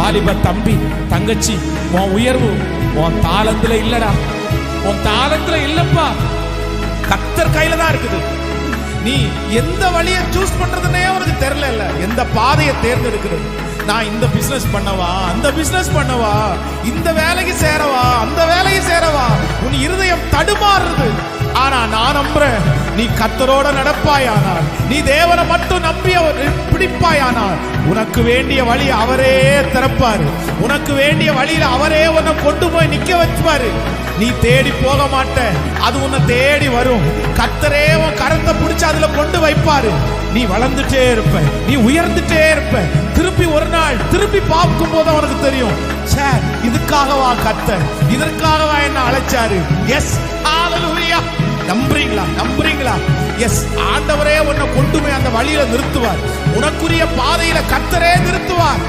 வாலிப தம்பி தங்கச்சி உன் உயர்வு உன் தாளத்துல இல்லடா. உன் தாளத்துல இல்லப்பா. கத்தர் கையில தான் இருக்குது. நீ எந்த வழியை சூஸ் பண்றதுன்னே அவனுக்கு தெரியல இல்ல எந்த பாதையை தேர்ந்தெடுக்கிறது நான் இந்த பிசினஸ் பண்ணவா? அந்த பிசினஸ் பண்ணவா? இந்த வேலைக்கு சேரவா? அந்த வேலைக்கு சேரவா? உன் இருதயம் தடுமாறுது. ஆனா நான் நம்புறேன் நீ கத்தரோட நடப்பாயானால் நீ தேவனை மட்டும் நம்பி அவர் பிடிப்பாயானால் உனக்கு வேண்டிய வழி அவரே திறப்பாரு. உனக்கு வேண்டிய வழியில அவரே உன்னை கொண்டு போய் நிக்க வச்சுப்பாரு. நீ தேடி போக மாட்ட அது உன்னை தேடி வரும். கத்தரே உன் கரத்தை பிடிச்சி அதுல கொண்டு வைப்பாரு. நீ வளர்ந்துட்டே இருப்ப நீ உயர்ந்துட்டே இருப்ப. திருப்பி ஒரு நாள் திருப்பி பார்க்கும் போது உனக்கு தெரியும். சார் இதுக்காகவா கத்த இதற்காகவா என்ன அழைச்சாரு? எஸ் ஹalleluya வழியில நிறுத்துவார். உனக்குரிய பாதையில கத்தரே நிறுத்துவார்.